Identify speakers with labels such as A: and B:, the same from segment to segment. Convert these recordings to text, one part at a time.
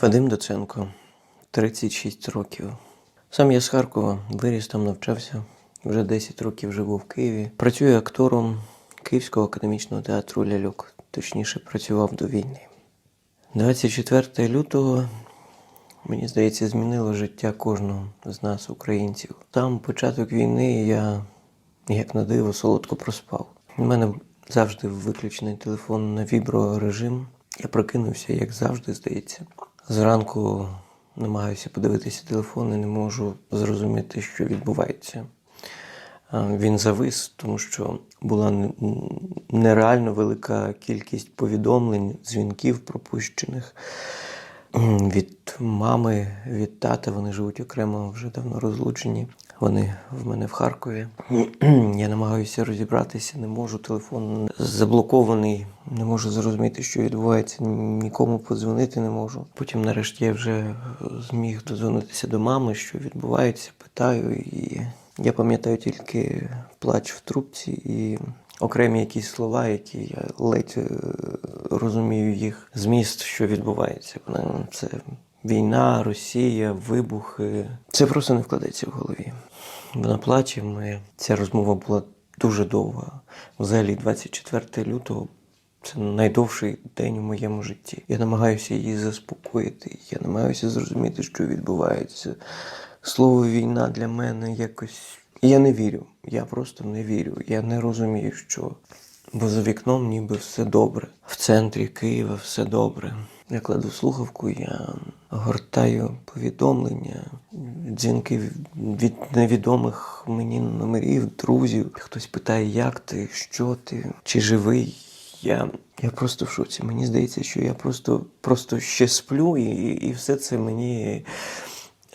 A: Вадим Доценко, 36 років. Сам я з Харкова, виріс там навчався. Вже 10 років живу в Києві. Працюю актором Київського академічного театру Ляльок. Точніше, працював до війни. 24 лютого, мені здається, змінило життя кожного з нас, українців. Там початок війни я, як на диво, солодко проспав. У мене завжди виключений телефон на віброрежим. Я прокинувся, як завжди, здається. Зранку намагаюся подивитися телефон і не можу зрозуміти, що відбувається. Він завис, тому що була нереально велика кількість повідомлень, дзвінків пропущених від мами, від тата. Вони живуть окремо, вже давно розлучені. Вони в мене в Харкові. Я намагаюся розібратися, не можу. Телефон заблокований, не можу зрозуміти, що відбувається. Нікому подзвонити не можу. Потім, нарешті, я вже зміг додзвонитися до мами, що відбувається, питаю. І я пам'ятаю тільки плач в трубці і окремі якісь слова, які я ледь е, розумію їх зміст, що відбувається. Це війна, Росія, вибухи. Це просто не вкладеться в голові. Вона плаче. Ми... Ця розмова була дуже довга. Взагалі, 24 лютого це найдовший день у моєму житті. Я намагаюся її заспокоїти. Я намагаюся зрозуміти, що відбувається. Слово війна для мене якось. Я не вірю. Я просто не вірю. Я не розумію, що. Бо за вікном ніби все добре. В центрі Києва все добре. Я кладу слухавку, я гортаю повідомлення, дзвінки від невідомих мені номерів, друзів. Хтось питає, як ти, що ти, чи живий. Я, я просто в шоці. Мені здається, що я просто, просто ще сплю, і, і все це мені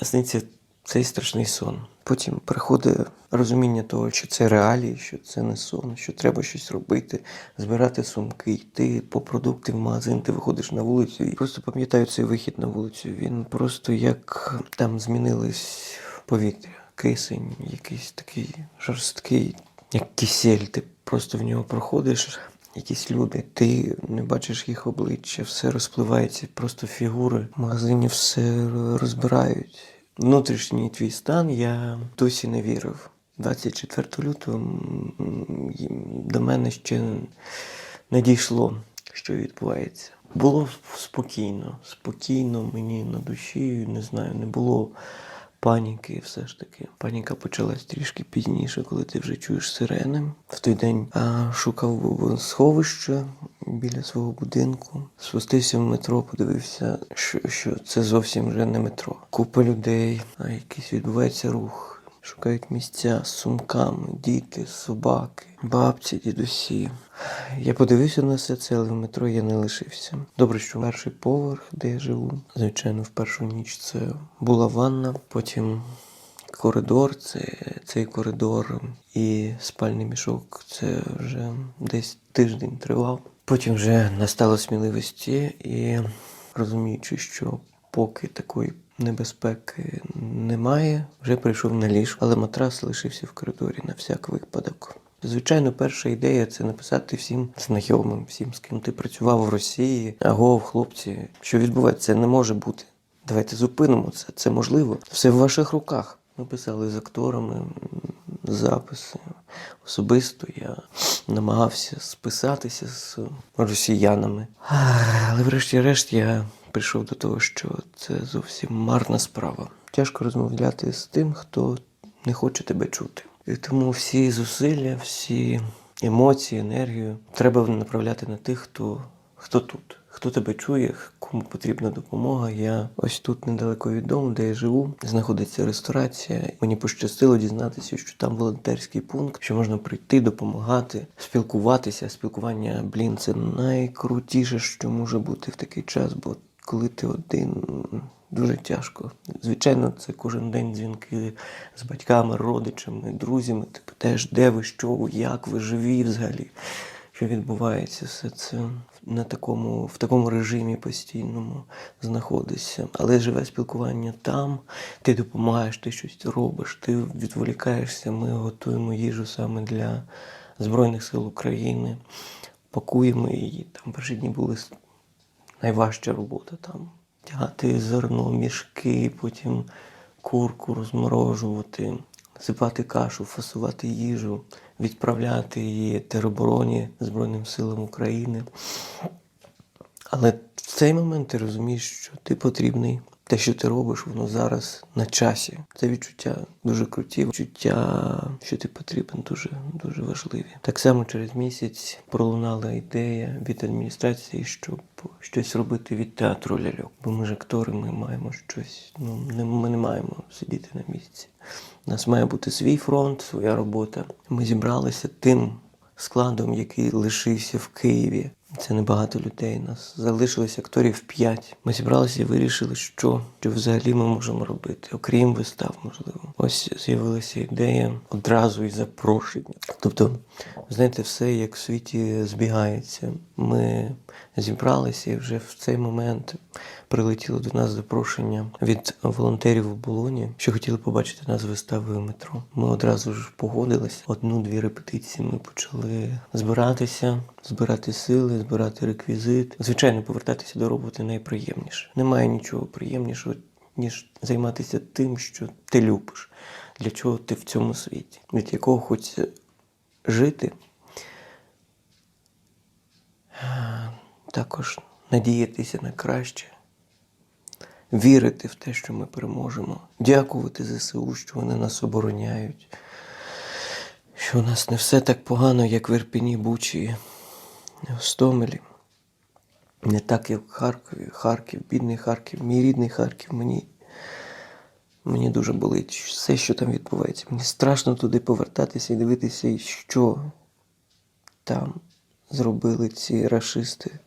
A: сниться цей страшний сон. Потім приходить розуміння того, що це реалії, що це не сон, що треба щось робити, збирати сумки, йти по продукти в магазин, ти виходиш на вулицю. І просто пам'ятаю цей вихід на вулицю. Він просто як там змінилось повітря, кисень, якийсь такий жорсткий, як кисель. Ти просто в нього проходиш. Якісь люди, ти не бачиш їх обличчя, все розпливається, просто фігури. В магазині все розбирають. Внутрішній твій стан я досі не вірив. 24 лютого до мене ще не дійшло, що відбувається. Було спокійно, спокійно мені на душі, не знаю, не було паніки, все ж таки. Паніка почалась трішки пізніше, коли ти вже чуєш сирени. В той день а, шукав сховище біля свого будинку. Спустився в метро, подивився, що, що це зовсім вже не метро. Купа людей, а якийсь відбувається рух. Шукають місця з сумками, діти, собаки, бабці, дідусі. Я подивився на все це, але в метро я не лишився. Добре, що перший поверх, де я живу. Звичайно, в першу ніч це була ванна, потім коридор, це цей коридор і спальний мішок. Це вже десь тиждень тривав. Потім вже настало сміливості і розуміючи, що поки такої небезпеки немає, вже прийшов на ліжко, але матрас лишився в коридорі на всяк випадок. Звичайно, перша ідея це написати всім знайомим, всім, з ким ти працював в Росії. Агов, хлопці, що відбувається, це не може бути. Давайте зупинимо це. Це можливо. Все в ваших руках. Ми писали з акторами записи. Особисто я намагався списатися з росіянами. Але врешті-решт я прийшов до того, що це зовсім марна справа. Тяжко розмовляти з тим, хто не хоче тебе чути. І тому всі зусилля, всі емоції, енергію треба направляти на тих, хто, хто тут, хто тебе чує, кому потрібна допомога. Я ось тут недалеко від дому, де я живу, знаходиться ресторація. Мені пощастило дізнатися, що там волонтерський пункт, що можна прийти, допомагати, спілкуватися. Спілкування, блін, це найкрутіше, що може бути в такий час, бо коли ти один. Дуже тяжко. Звичайно, це кожен день дзвінки з батьками, родичами, друзями. Ти питаєш, де ви, що, як ви живі взагалі, що відбувається, все це на такому, в такому режимі постійному знаходишся. Але живе спілкування там, ти допомагаєш, ти щось робиш, ти відволікаєшся. Ми готуємо їжу саме для Збройних сил України, пакуємо її. Там перші дні були найважча робота там. Тягати зерно, мішки, потім курку розморожувати, сипати кашу, фасувати їжу, відправляти її теробороні Збройним силам України. Але в цей момент ти розумієш, що ти потрібний. Те, що ти робиш, воно зараз на часі. Це відчуття дуже круті, відчуття, що ти потрібен, дуже дуже важливі. Так само через місяць пролунала ідея від адміністрації, щоб щось робити від театру ляльок. Бо ми ж актори, ми маємо щось. Ну не ми не маємо сидіти на місці. У нас має бути свій фронт, своя робота. Ми зібралися тим складом, який лишився в Києві. Це небагато людей. Нас залишилось акторів п'ять. Ми зібралися і вирішили, що, що взагалі ми можемо робити, окрім вистав, можливо. Ось з'явилася ідея одразу і запрошення. Тобто, знаєте, все як в світі збігається. Ми зібралися і вже в цей момент прилетіло до нас запрошення від волонтерів у Болоні, що хотіли побачити нас вистави в метро. Ми одразу ж погодилися. Одну-дві репетиції ми почали збиратися, збирати сили, збирати реквізит. Звичайно, повертатися до роботи найприємніше. Немає нічого приємнішого, ніж займатися тим, що ти любиш, для чого ти в цьому світі, від якого хочеться жити. Також надіятися на краще, вірити в те, що ми переможемо, дякувати ЗСУ, що вони нас обороняють, що у нас не все так погано, як в Ірпіні, Бучі, Гостомелі. Не так, як в Харкові. Харків, бідний Харків, мій рідний Харків. Мені, мені дуже болить все, що там відбувається. Мені страшно туди повертатися і дивитися, що там зробили ці рашисти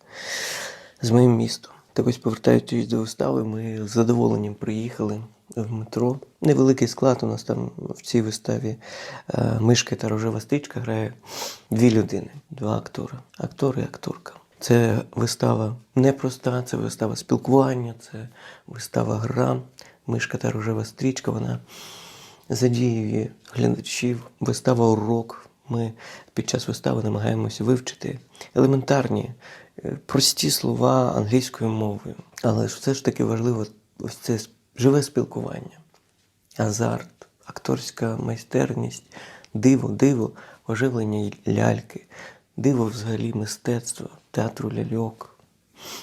A: з моїм містом. Так ось повертаючись до вистави, ми з задоволенням приїхали в метро. Невеликий склад у нас там в цій виставі е, мишка та рожева стрічка грає дві людини, два актори. Актор і акторка. Це вистава непроста, це вистава спілкування, це вистава гра. Мишка та рожева стрічка. Вона задіює глядачів. Вистава урок. Ми під час вистави намагаємося вивчити елементарні, е, прості слова англійською мовою. Але все ж таки важливо ось це живе спілкування, азарт, акторська майстерність, диво, диво, оживлення ляльки, диво взагалі мистецтва, театру ляльок,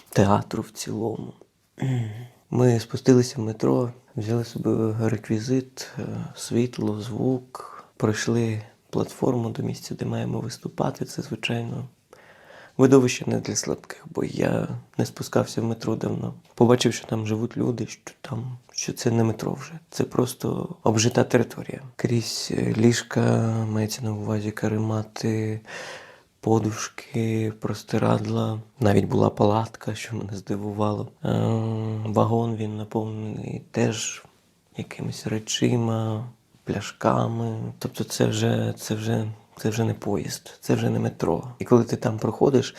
A: театру в цілому. Ми спустилися в метро, взяли собі реквізит, е, світло, звук, пройшли платформу до місця, де маємо виступати. Це, звичайно, видовище не для слабких, бо я не спускався в метро давно. Побачив, що там живуть люди, що там, що це не метро вже. Це просто обжита територія. Крізь е, ліжка, мається на увазі каремати, подушки, простирадла. Навіть була палатка, що мене здивувало. Е, Вагон він наповнений теж якимись речима, пляшками. Тобто, це вже, це вже, це вже не поїзд, це вже не метро. І коли ти там проходиш.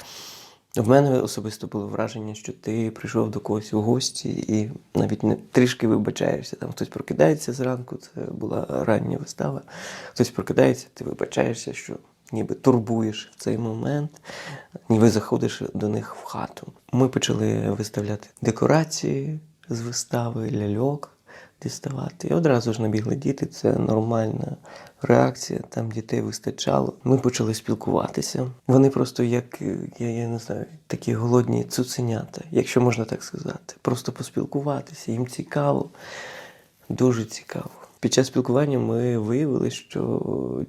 A: В мене особисто було враження, що ти прийшов до когось у гості і навіть не трішки вибачаєшся. Там хтось прокидається зранку, це була рання вистава. Хтось прокидається, ти вибачаєшся, що ніби турбуєш в цей момент, ніби заходиш до них в хату. Ми почали виставляти декорації з вистави, ляльок. Діставати. І одразу ж набігли діти, це нормальна реакція, там дітей вистачало. Ми почали спілкуватися. Вони просто як, я, я не знаю, такі голодні цуценята, якщо можна так сказати. Просто поспілкуватися, їм цікаво, дуже цікаво. Під час спілкування ми виявили, що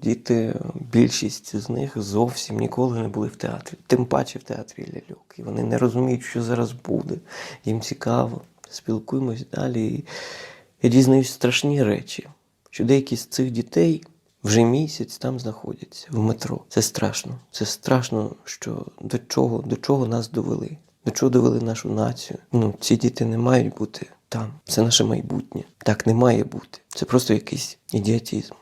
A: діти, більшість з них зовсім ніколи не були в театрі, тим паче в театрі ляльок. І вони не розуміють, що зараз буде. Їм цікаво, спілкуємось далі. Я дізнаюсь страшні речі, що деякі з цих дітей вже місяць там знаходяться в метро. Це страшно. Це страшно, що до чого, до чого нас довели, до чого довели нашу націю. Ну, ці діти не мають бути там. Це наше майбутнє. Так не має бути. Це просто якийсь ідіотизм.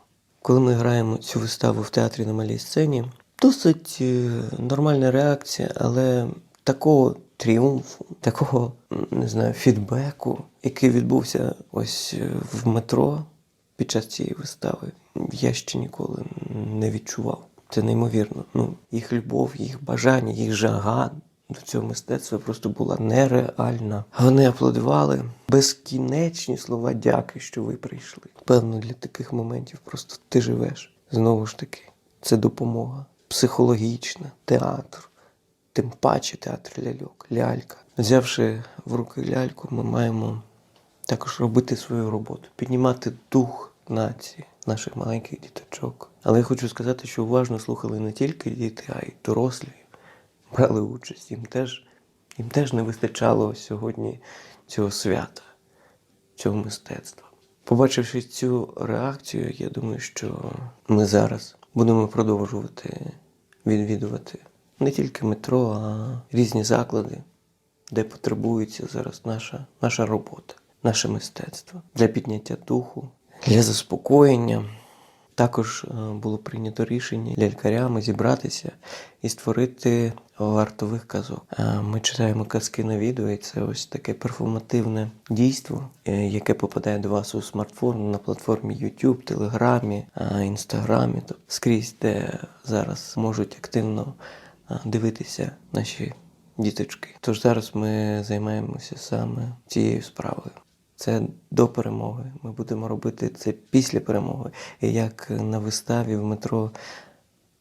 A: Коли ми граємо цю виставу в театрі на малій сцені, досить е, нормальна реакція, але такого тріумфу, такого не знаю, фідбеку, який відбувся ось е, в метро під час цієї вистави, я ще ніколи не відчував. Це неймовірно. Ну, їх любов, їх бажання, їх жага до цього мистецтва просто була нереальна. Вони аплодували безкінечні слова дяки, що ви прийшли. Певно, для таких моментів просто ти живеш. Знову ж таки, це допомога психологічна, театр, тим паче театр ляльок, лялька. Взявши в руки ляльку, ми маємо також робити свою роботу, піднімати дух нації, наших маленьких діточок. Але я хочу сказати, що уважно слухали не тільки діти, а й дорослі брали участь. Їм теж, їм теж не вистачало сьогодні цього свята, цього мистецтва. Побачивши цю реакцію, я думаю, що ми зараз будемо продовжувати відвідувати не тільки метро, а різні заклади, де потребується зараз наша, наша робота, наше мистецтво для підняття духу, для заспокоєння. Також е, було прийнято рішення лялькарями зібратися і створити вартових казок. Е, Ми читаємо казки на відео, і це ось таке перформативне дійство, е, яке попадає до вас у смартфон на платформі YouTube, Телеграмі, Інстаграмі, тобто скрізь, де зараз можуть активно дивитися наші діточки. Тож зараз ми займаємося саме цією справою. Це до перемоги. Ми будемо робити це після перемоги. І як на виставі в метро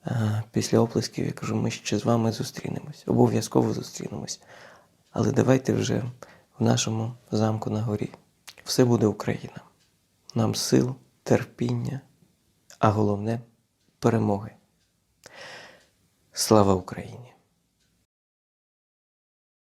A: е, після оплесків, я кажу, ми ще з вами зустрінемось. Обов'язково зустрінемось. Але давайте вже в нашому замку на горі. Все буде Україна. Нам сил, терпіння, а головне перемоги. Слава Україні!